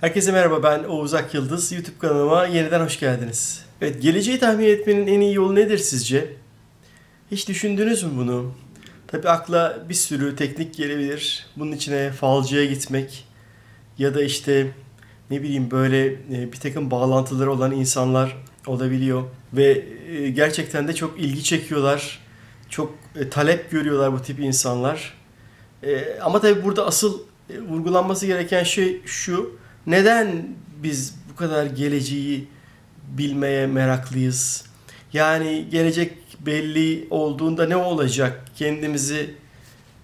Herkese merhaba ben Oğuz Akyıldız. YouTube kanalıma yeniden hoş geldiniz. Evet geleceği tahmin etmenin en iyi yolu nedir sizce? Hiç düşündünüz mü bunu? Tabi akla bir sürü teknik gelebilir. Bunun içine falcıya gitmek ya da işte ne bileyim böyle e, bir takım bağlantıları olan insanlar olabiliyor. Ve e, gerçekten de çok ilgi çekiyorlar. Çok e, talep görüyorlar bu tip insanlar. Ama tabi burada asıl vurgulanması gereken şey şu. Neden biz bu kadar geleceği bilmeye meraklıyız? Yani gelecek belli olduğunda ne olacak? Kendimizi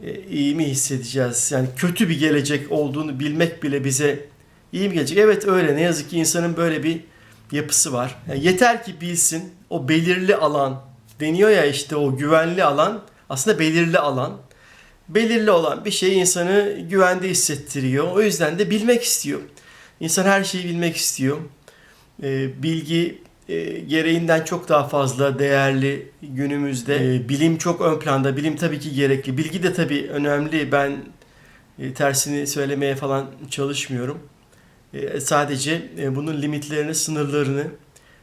e, iyi mi hissedeceğiz? Yani kötü bir gelecek olduğunu bilmek bile bize iyi mi gelecek? Evet öyle. Ne yazık ki insanın böyle bir yapısı var. Yani yeter ki bilsin o belirli alan deniyor ya işte o güvenli alan aslında belirli alan. Belirli olan bir şey insanı güvende hissettiriyor. O yüzden de bilmek istiyor. İnsan her şeyi bilmek istiyor. Ee, bilgi e, gereğinden çok daha fazla değerli günümüzde. Ee, bilim çok ön planda. Bilim tabii ki gerekli. Bilgi de tabii önemli. Ben e, tersini söylemeye falan çalışmıyorum. E, sadece e, bunun limitlerini, sınırlarını,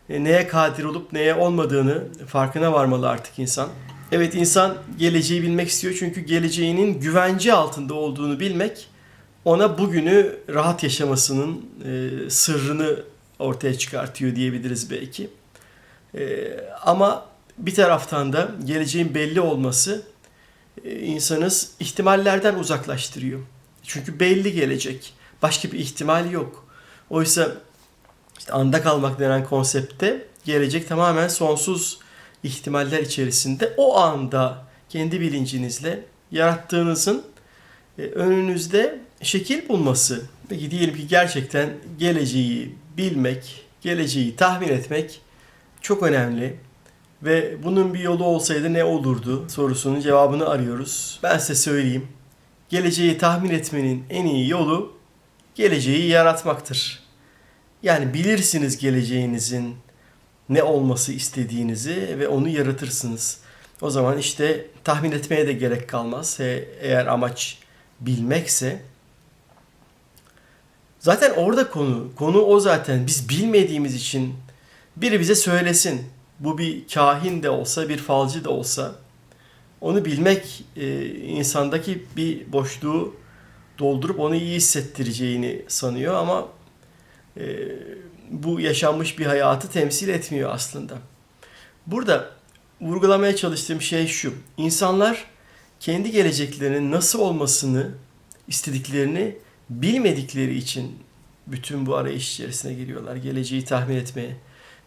e, neye kadir olup neye olmadığını farkına varmalı artık insan. Evet insan geleceği bilmek istiyor çünkü geleceğinin güvence altında olduğunu bilmek ona bugünü rahat yaşamasının e, sırrını ortaya çıkartıyor diyebiliriz belki. E, ama bir taraftan da geleceğin belli olması e, insanız ihtimallerden uzaklaştırıyor. Çünkü belli gelecek. Başka bir ihtimal yok. Oysa işte anda kalmak denen konsepte gelecek tamamen sonsuz ihtimaller içerisinde o anda kendi bilincinizle yarattığınızın e, önünüzde şekil bulması. Peki diyelim ki gerçekten geleceği bilmek, geleceği tahmin etmek çok önemli. Ve bunun bir yolu olsaydı ne olurdu sorusunun cevabını arıyoruz. Ben size söyleyeyim. Geleceği tahmin etmenin en iyi yolu geleceği yaratmaktır. Yani bilirsiniz geleceğinizin ne olması istediğinizi ve onu yaratırsınız. O zaman işte tahmin etmeye de gerek kalmaz. Eğer amaç bilmekse zaten orada konu. Konu o zaten. Biz bilmediğimiz için biri bize söylesin. Bu bir kahin de olsa, bir falcı da olsa onu bilmek e, insandaki bir boşluğu doldurup onu iyi hissettireceğini sanıyor ama e, bu yaşanmış bir hayatı temsil etmiyor aslında. Burada vurgulamaya çalıştığım şey şu. İnsanlar kendi geleceklerinin nasıl olmasını istediklerini bilmedikleri için bütün bu arayış içerisine giriyorlar. Geleceği tahmin etmeye,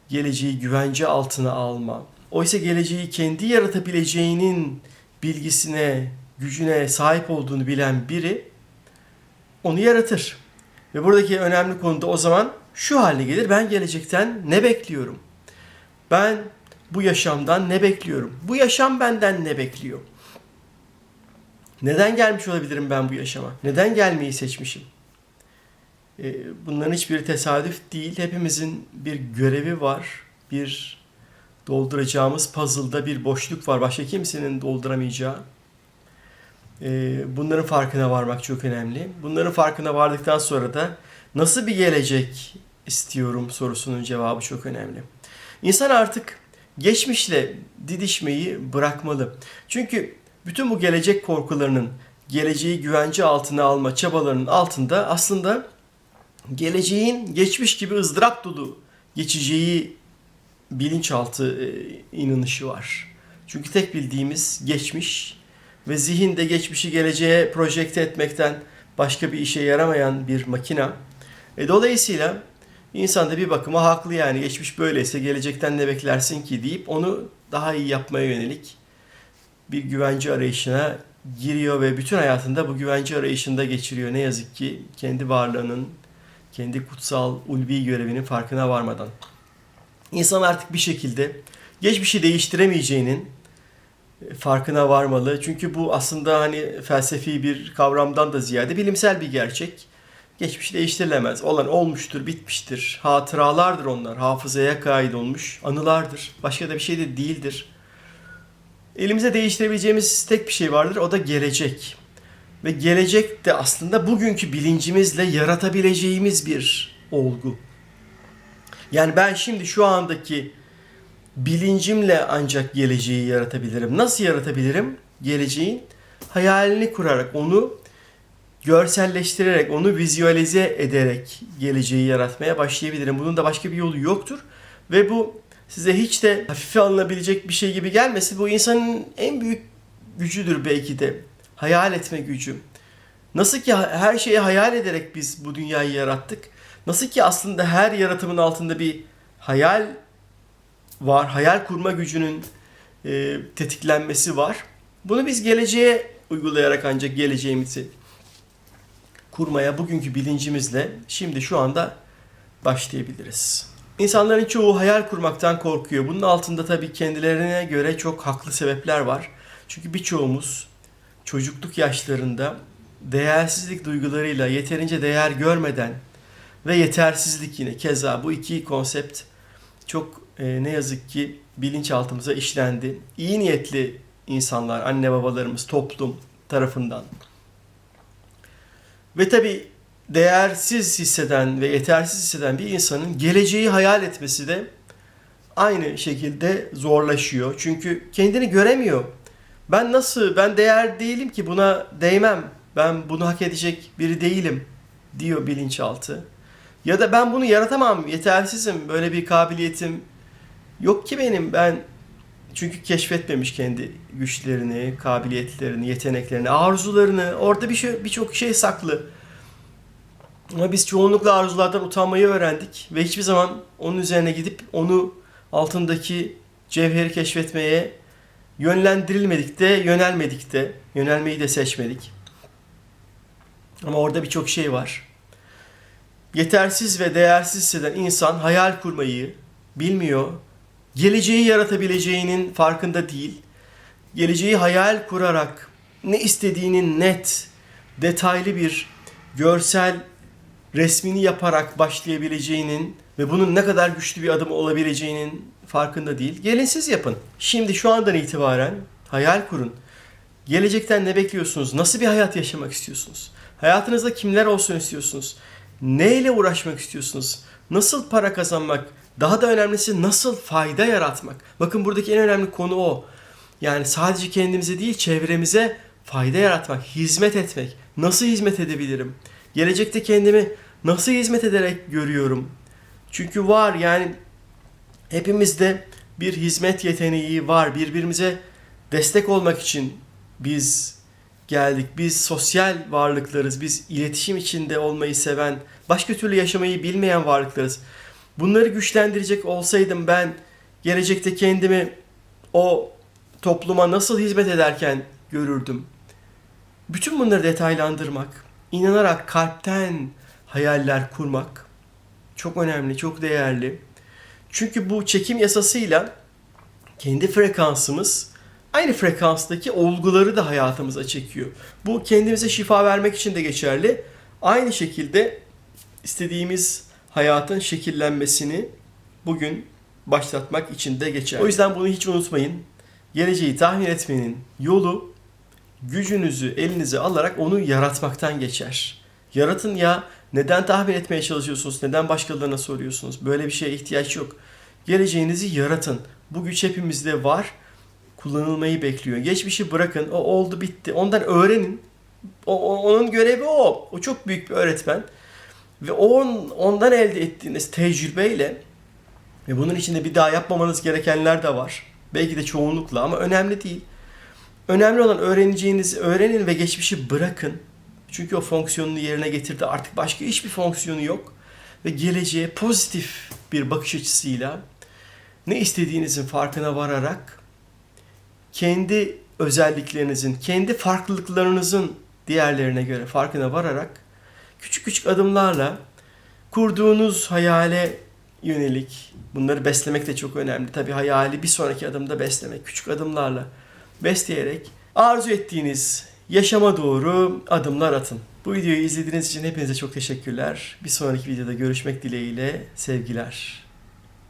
geleceği güvence altına alma. Oysa geleceği kendi yaratabileceğinin bilgisine, gücüne sahip olduğunu bilen biri onu yaratır. Ve buradaki önemli konu da o zaman şu hale gelir. Ben gelecekten ne bekliyorum? Ben bu yaşamdan ne bekliyorum? Bu yaşam benden ne bekliyor? Neden gelmiş olabilirim ben bu yaşama? Neden gelmeyi seçmişim? Ee, Bunların hiçbiri tesadüf değil. Hepimizin bir görevi var. Bir dolduracağımız puzzle'da bir boşluk var. Başka kimsenin dolduramayacağı. Ee, Bunların farkına varmak çok önemli. Bunların farkına vardıktan sonra da nasıl bir gelecek istiyorum sorusunun cevabı çok önemli. İnsan artık geçmişle didişmeyi bırakmalı. Çünkü bütün bu gelecek korkularının, geleceği güvence altına alma çabalarının altında aslında geleceğin geçmiş gibi ızdırap dolu geçeceği bilinçaltı e, inanışı var. Çünkü tek bildiğimiz geçmiş ve zihinde geçmişi geleceğe projekte etmekten başka bir işe yaramayan bir makina. E, dolayısıyla insan da bir bakıma haklı yani geçmiş böyleyse gelecekten ne beklersin ki deyip onu daha iyi yapmaya yönelik bir güvence arayışına giriyor ve bütün hayatında bu güvence arayışında geçiriyor. Ne yazık ki kendi varlığının, kendi kutsal ulvi görevinin farkına varmadan. İnsan artık bir şekilde geçmişi değiştiremeyeceğinin farkına varmalı. Çünkü bu aslında hani felsefi bir kavramdan da ziyade bilimsel bir gerçek. Geçmiş değiştirilemez. Olan olmuştur, bitmiştir. Hatıralardır onlar. Hafızaya kaydolmuş anılardır. Başka da bir şey de değildir. Elimize değiştirebileceğimiz tek bir şey vardır. O da gelecek. Ve gelecek de aslında bugünkü bilincimizle yaratabileceğimiz bir olgu. Yani ben şimdi şu andaki bilincimle ancak geleceği yaratabilirim. Nasıl yaratabilirim? Geleceğin hayalini kurarak, onu görselleştirerek, onu vizualize ederek geleceği yaratmaya başlayabilirim. Bunun da başka bir yolu yoktur. Ve bu size hiç de hafife alınabilecek bir şey gibi gelmesin. Bu insanın en büyük gücüdür belki de. Hayal etme gücü. Nasıl ki her şeyi hayal ederek biz bu dünyayı yarattık. Nasıl ki aslında her yaratımın altında bir hayal var. Hayal kurma gücünün e, tetiklenmesi var. Bunu biz geleceğe uygulayarak ancak geleceğimizi kurmaya bugünkü bilincimizle şimdi şu anda başlayabiliriz. İnsanların çoğu hayal kurmaktan korkuyor. Bunun altında tabii kendilerine göre çok haklı sebepler var. Çünkü birçoğumuz çocukluk yaşlarında değersizlik duygularıyla yeterince değer görmeden ve yetersizlik yine keza bu iki konsept çok e, ne yazık ki bilinçaltımıza işlendi. İyi niyetli insanlar, anne babalarımız, toplum tarafından ve tabi değersiz hisseden ve yetersiz hisseden bir insanın geleceği hayal etmesi de aynı şekilde zorlaşıyor. Çünkü kendini göremiyor. Ben nasıl, ben değer değilim ki buna değmem. Ben bunu hak edecek biri değilim diyor bilinçaltı. Ya da ben bunu yaratamam, yetersizim, böyle bir kabiliyetim yok ki benim. Ben çünkü keşfetmemiş kendi güçlerini, kabiliyetlerini, yeteneklerini, arzularını. Orada bir şey birçok şey saklı. Ama biz çoğunlukla arzulardan utanmayı öğrendik ve hiçbir zaman onun üzerine gidip onu altındaki cevheri keşfetmeye yönlendirilmedik de, yönelmedik de, yönelmeyi de seçmedik. Ama orada birçok şey var. Yetersiz ve değersiz hisseden insan hayal kurmayı bilmiyor. Geleceği yaratabileceğinin farkında değil. Geleceği hayal kurarak ne istediğinin net, detaylı bir görsel resmini yaparak başlayabileceğinin ve bunun ne kadar güçlü bir adım olabileceğinin farkında değil. Gelin siz yapın. Şimdi şu andan itibaren hayal kurun. Gelecekten ne bekliyorsunuz? Nasıl bir hayat yaşamak istiyorsunuz? Hayatınızda kimler olsun istiyorsunuz? Neyle uğraşmak istiyorsunuz? Nasıl para kazanmak? Daha da önemlisi nasıl fayda yaratmak? Bakın buradaki en önemli konu o. Yani sadece kendimize değil çevremize fayda yaratmak, hizmet etmek. Nasıl hizmet edebilirim? Gelecekte kendimi nasıl hizmet ederek görüyorum? Çünkü var yani hepimizde bir hizmet yeteneği var. Birbirimize destek olmak için biz geldik. Biz sosyal varlıklarız. Biz iletişim içinde olmayı seven, başka türlü yaşamayı bilmeyen varlıklarız. Bunları güçlendirecek olsaydım ben gelecekte kendimi o topluma nasıl hizmet ederken görürdüm. Bütün bunları detaylandırmak, inanarak kalpten hayaller kurmak çok önemli, çok değerli. Çünkü bu çekim yasasıyla kendi frekansımız aynı frekanstaki olguları da hayatımıza çekiyor. Bu kendimize şifa vermek için de geçerli. Aynı şekilde istediğimiz hayatın şekillenmesini bugün başlatmak için de geçerli. O yüzden bunu hiç unutmayın. Geleceği tahmin etmenin yolu gücünüzü elinize alarak onu yaratmaktan geçer. Yaratın ya neden tahmin etmeye çalışıyorsunuz? Neden başkalarına soruyorsunuz? Böyle bir şeye ihtiyaç yok. Geleceğinizi yaratın. Bu güç hepimizde var. Kullanılmayı bekliyor. Geçmişi bırakın. O oldu bitti. Ondan öğrenin. O, onun görevi o. O çok büyük bir öğretmen. Ve on, ondan elde ettiğiniz tecrübeyle ve bunun içinde bir daha yapmamanız gerekenler de var. Belki de çoğunlukla ama önemli değil. Önemli olan öğreneceğinizi öğrenin ve geçmişi bırakın. Çünkü o fonksiyonunu yerine getirdi. Artık başka hiçbir fonksiyonu yok. Ve geleceğe pozitif bir bakış açısıyla ne istediğinizin farkına vararak kendi özelliklerinizin, kendi farklılıklarınızın diğerlerine göre farkına vararak küçük küçük adımlarla kurduğunuz hayale yönelik bunları beslemek de çok önemli. Tabii hayali bir sonraki adımda beslemek, küçük adımlarla besleyerek arzu ettiğiniz yaşama doğru adımlar atın. Bu videoyu izlediğiniz için hepinize çok teşekkürler. Bir sonraki videoda görüşmek dileğiyle sevgiler.